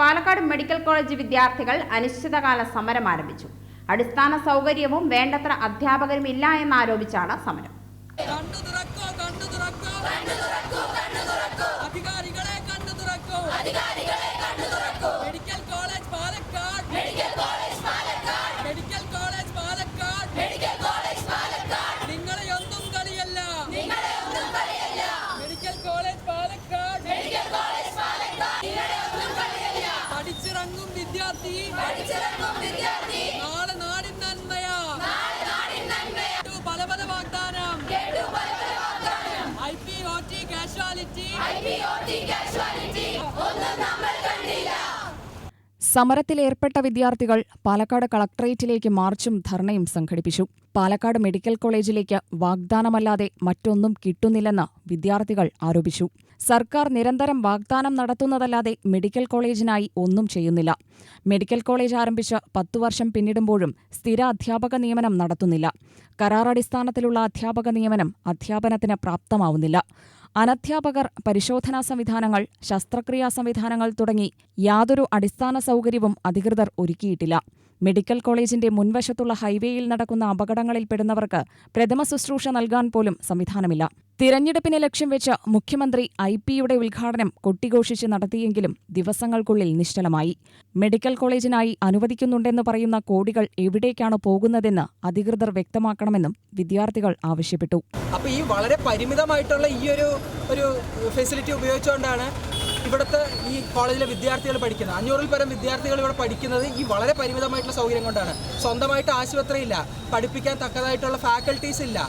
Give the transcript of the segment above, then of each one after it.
Palakkad medical college വിദ്യാർത്ഥികൾ അനിശ്ചിതകാല സമരം ആരംഭിച്ചു. അടിസ്ഥാന സൗകര്യവും വേണ്ടത്ര അധ്യാപകരും ഇല്ല എന്നാരോപിച്ചാണ് സമരം. വിദ്യാർത്ഥി നാളെ നാടിൻ നന്മയാ. നാളെ നാടിൻ നന്മയാ. പല പല വാഗ്ദാനം. I P O T casualty. സമരത്തിലേർപ്പെട്ട വിദ്യാർത്ഥികൾ പാലക്കാട് കളക്ടറേറ്റിലേക്ക് മാർച്ചും ധർണയും സംഘടിപ്പിച്ചു. പാലക്കാട് മെഡിക്കൽ കോളേജിലേക്ക് വാഗ്ദാനമല്ലാതെ മറ്റൊന്നും കിട്ടുന്നില്ലെന്ന് വിദ്യാർത്ഥികൾ ആരോപിച്ചു. സർക്കാർ നിരന്തരം വാഗ്ദാനം നടത്തുന്നതല്ലാതെ മെഡിക്കൽ കോളേജിനായി ഒന്നും ചെയ്യുന്നില്ല. മെഡിക്കൽ കോളേജ് ആരംഭിച്ച് പത്തു വർഷം പിന്നിടുമ്പോഴും സ്ഥിര അധ്യാപക നിയമനം നടത്തുന്നില്ല. കരാറടിസ്ഥാനത്തിലുള്ള അധ്യാപക നിയമനം അധ്യാപനത്തിന് പ്രാപ്തമാവുന്നില്ല. അനധ്യാപകർ പരിശോധനാ സംവിധാനങ്ങൾ ശസ്ത്രക്രിയാ സംവിധാനങ്ങൾ തുടങ്ങി യാതൊരു അടിസ്ഥാന സൗകര്യവും അധികൃതർ ഒരുക്കിയിട്ടില്ല. മെഡിക്കൽ കോളേജിന്റെ മുൻവശത്തുള്ള ഹൈവേയിൽ നടക്കുന്ന അപകടങ്ങളിൽപ്പെടുന്നവർക്ക് പ്രഥമ ശുശ്രൂഷ നൽകാൻ പോലും സംവിധാനമില്ല. തിരഞ്ഞെടുപ്പിനെ ലക്ഷ്യം വെച്ച് മുഖ്യമന്ത്രി ഐ പിയുടെ ഉദ്ഘാടനം കൊട്ടിഘോഷിച്ച് നടത്തിയെങ്കിലും ദിവസങ്ങൾക്കുള്ളിൽ നിശ്ചലമായി. മെഡിക്കൽ കോളേജിനായി അനുവദിക്കുന്നുണ്ടെന്ന് പറയുന്ന കോടികൾ എവിടേക്കാണ് പോകുന്നതെന്ന് അധികൃതർ വ്യക്തമാക്കണമെന്നും വിദ്യാർത്ഥികൾ ആവശ്യപ്പെട്ടു. അപ്പോൾ ഈ വളരെ പരിമിതമായിട്ടുള്ള ഈ ഒരു ഒരു ഫെസിലിറ്റി ഉപയോഗിച്ചുകൊണ്ടാണ് ഇവിടുത്തെ ഈ കോളേജിലെ വിദ്യാർത്ഥികൾ പഠിക്കുന്നത്. അഞ്ഞൂറിൽ പരം വിദ്യാർത്ഥികൾ ഇവിടെ പഠിക്കുന്നത് ഈ വളരെ പരിമിതമായിട്ടുള്ള സൗകര്യം കൊണ്ടാണ്. സ്വന്തമായിട്ട് ആശുപത്രി ഇല്ല പഠിപ്പിക്കാൻ തക്കതായിട്ടുള്ള ഫാക്കൽറ്റീസ് ഇല്ല.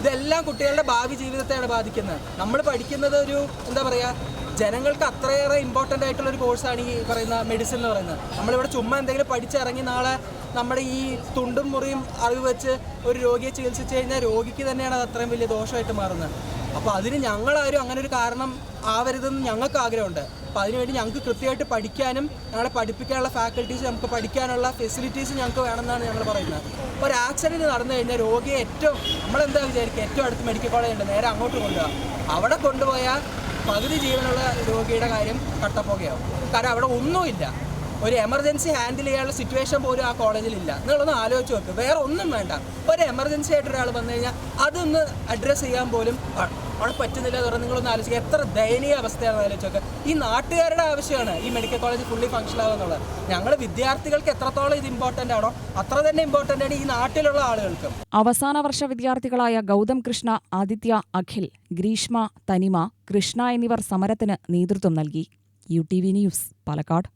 ഇതെല്ലാം കുട്ടികളുടെ ഭാവി ജീവിതത്തെയാണ് ബാധിക്കുന്നത്. നമ്മൾ പഠിക്കുന്നത് ഒരു എന്താ പറയുക ജനങ്ങൾക്ക് അത്രയേറെ ഇമ്പോർട്ടന്റ് ആയിട്ടുള്ള ഒരു കോഴ്സാണ് ഈ പറയുന്ന മെഡിസിൻ എന്ന് പറയുന്നത്. നമ്മളിവിടെ ചുമ്മാ എന്തെങ്കിലും പഠിച്ചിറങ്ങി നാളെ നമ്മുടെ ഈ തുണ്ടും മുറിയും അറിവ് വെച്ച് ഒരു രോഗിയെ ചികിത്സിച്ച് കഴിഞ്ഞാൽ രോഗിക്ക് തന്നെയാണ് അത് അത്രയും വലിയ ദോഷമായിട്ട് മാറുന്നത്. അപ്പോൾ അതിന് ഞങ്ങളാരും അങ്ങനെ ഒരു കാരണം ആവരുതെന്ന് ഞങ്ങൾക്ക് ആഗ്രഹമുണ്ട്. അപ്പോൾ അതിനുവേണ്ടി ഞങ്ങൾക്ക് കൃത്യമായിട്ട് പഠിക്കാനും ഞങ്ങളെ പഠിപ്പിക്കാനുള്ള ഫാക്കൽറ്റീസ് നമുക്ക് പഠിക്കാനുള്ള ഫെസിലിറ്റീസ് ഞങ്ങൾക്ക് വേണമെന്നാണ് ഞങ്ങൾ പറയുന്നത്. അപ്പോൾ ഒരു ആക്സിഡന്റ് നടന്നു കഴിഞ്ഞാൽ രോഗിയെ ഏറ്റവും നമ്മളെന്താ വിചാരിക്കുക? ഏറ്റവും അടുത്ത് മെഡിക്കൽ കോളേജ് ഉണ്ട്. നേരെ അങ്ങോട്ട് കൊണ്ടുപോകാം അവിടെ കൊണ്ടുപോയാൽ പകുതി ജീവനുള്ള രോഗിയുടെ കാര്യം കട്ടപ്പോകയാവും. കാരണം അവിടെ ഒന്നുമില്ല. ഒരു എമർജൻസി ഹാൻഡിൽ ചെയ്യാനുള്ള സിറ്റുവേഷൻ പോലും ആ കോളേജിൽ ഇല്ല നിങ്ങളൊന്ന് ആലോചിച്ച് നോക്ക്. വേറെ ഒന്നും വേണ്ട. ഒരു എമർജൻസി ആയിട്ട് ഒരാൾ വന്നു കഴിഞ്ഞാൽ അതൊന്ന് അഡ്രസ്സ് ചെയ്യാൻ പോലും അവിടെ പറ്റുന്നില്ല എന്ന് പറഞ്ഞാൽ നിങ്ങളൊന്ന് ആലോചിക്കുക എത്ര ദയനീയ അവസ്ഥയാണെന്ന് ആലോചിച്ച് നോക്കുക ഈ നാട്ടുകാരുടെ ആവശ്യമാണ് ഈ മെഡിക്കൽ കോളേജ് ഫുള്ളി ഫംഗ്ഷൻ ആവുന്നുള്ളത് ഞങ്ങൾ വിദ്യാർത്ഥികൾക്ക് എത്രത്തോളം ഇത് ഇമ്പോർട്ടന്റ് ആണോ അത്ര തന്നെ ഇമ്പോർട്ടന്റ് ആണ് ഈ നാട്ടിലുള്ള ആളുകൾക്കും. അവസാന വർഷ വിദ്യാർത്ഥികളായ ഗൗതം കൃഷ്ണ ആദിത്യ അഖിൽ ഗ്രീഷ്മ തനിമ കൃഷ്ണ എന്നിവർ സമരത്തിന് നേതൃത്വം നൽകി. U T V news Palakkad.